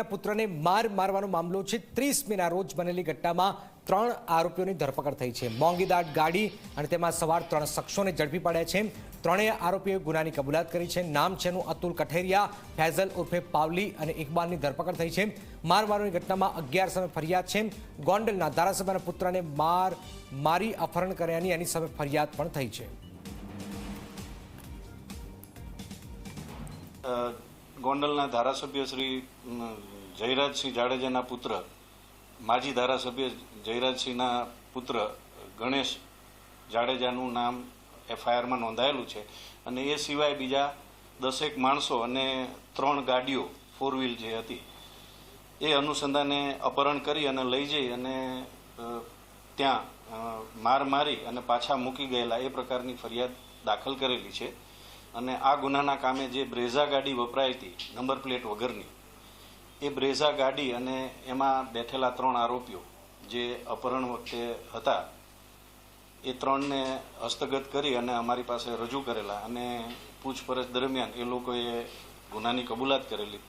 પુત્રને માર મારવાનો મામલો છે. ત્રીસ મેના રોજ બનેલી ઘટનામાં ત્રણ આરોપીઓની ધરપકડ થઈ છે. મોંઘીદાટ ગાડી અને તેમાં સવાર ત્રણ શખ્સોને ઝડપી પડ્યા છે. ત્રણેય આરોપીઓએ ગુનાની કબૂલાત કરી છે. નામ છે અતુલ કઠેરિયા, ફૈઝલ ઉર્ફે પાવલી અને ઇકબાલની ધરપકડ થઈ છે. માર મારવાની ઘટનામાં અગિયાર સામે ફરિયાદ છે. ગોંડલના ધારાસભાના પુત્રને માર મારી અપહરણ કર્યાની એની સામે ફરિયાદ પણ થઈ છે. ગોંડલના ધારાસભ્ય શ્રી જયરાજસિંહ જાડેજાના પુત્ર, માજી ધારાસભ્ય જયરાજસિંહના પુત્ર, ગણેશ જાડેજાનું નામ એફઆઈઆરમાં નોંધાયેલું છે. અને એ સિવાય બીજા દસેક માણસો અને ત્રણ ગાડીઓ ફોર વ્હીલ જે હતી, એ અનુસંધાને અપહરણ કરી અને લઈ જઈ અને ત્યાં માર મારી અને પાછા મૂકી ગયેલા એ પ્રકારની ફરિયાદ દાખલ કરેલી છે. અને આ ગુનાના કામે જે બ્રેઝા ગાડી વપરાઈ હતી, નંબર પ્લેટ વગરની, એ બ્રેઝા ગાડી અને એમાં બેઠેલા ત્રણ આરોપીઓ જે અપહરણ વખતે હતા, એ ત્રણને હસ્તગત કરી અને અમારી પાસે રજૂ કરેલા અને પૂછપરછ દરમિયાન એ લોકોએ ગુનાની કબૂલાત કરેલી.